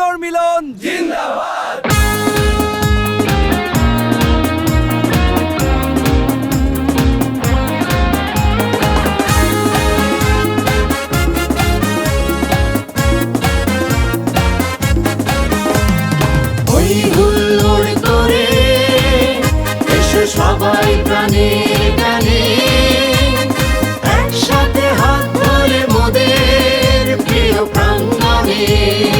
পুনর্মিলন এসো সবাই প্রাণে প্রাণে একসাথে হাত ধরে মোদের প্রিয় প্রাঙ্গণে।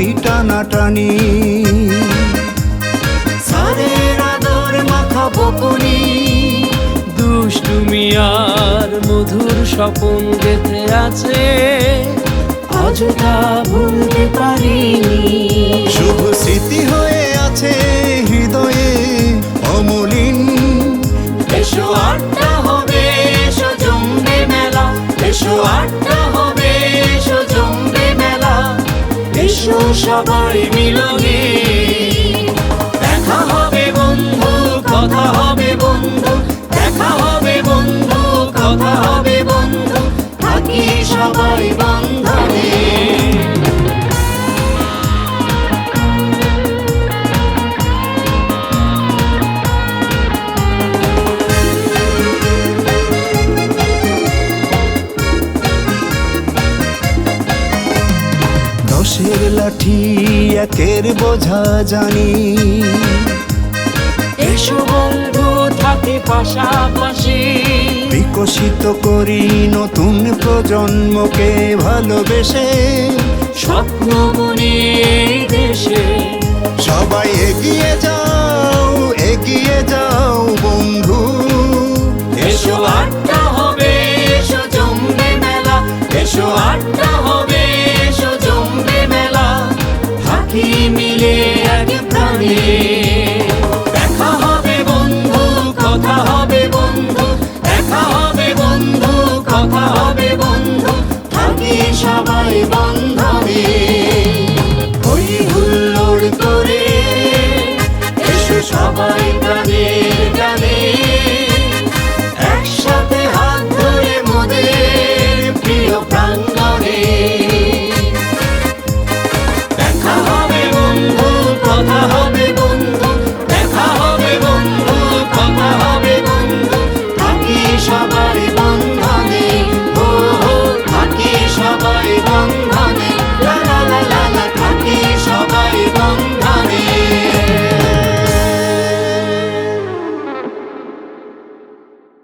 বই টানাটানি। সারের আদর মাখা বকুনি। দুষ্টুমি আর মধুর স্বপন গেথে আছে। অযথা ভুলতে পারিনি। শুভ স্মৃতি হয়ে আছে হৃদয়ে অমলিন। এসো আড্ডা হবে এসো জমবে মেলা। এসো আড্ডা সবাই মিলনে। দেখা হবে বন্ধু, কথা হবে বন্ধু। দেখা হবে বন্ধু, কথা হবে বন্ধু। থাকি সবাই বন্ধনে লাঠি একের বোঝা জানি। এসো বন্ধু থাকে পাশাপাশি। বিকশিত করি নতুন প্রজন্মকে ভালোবেসে। স্বপ্ন মনে কথা হবে বন্ধু, দেখা হবে বন্ধু, কথা হবে বন্ধু, থাকি সবাই বন্ধনে। হুল্লোড় করে এসো সবাই প্রাণে।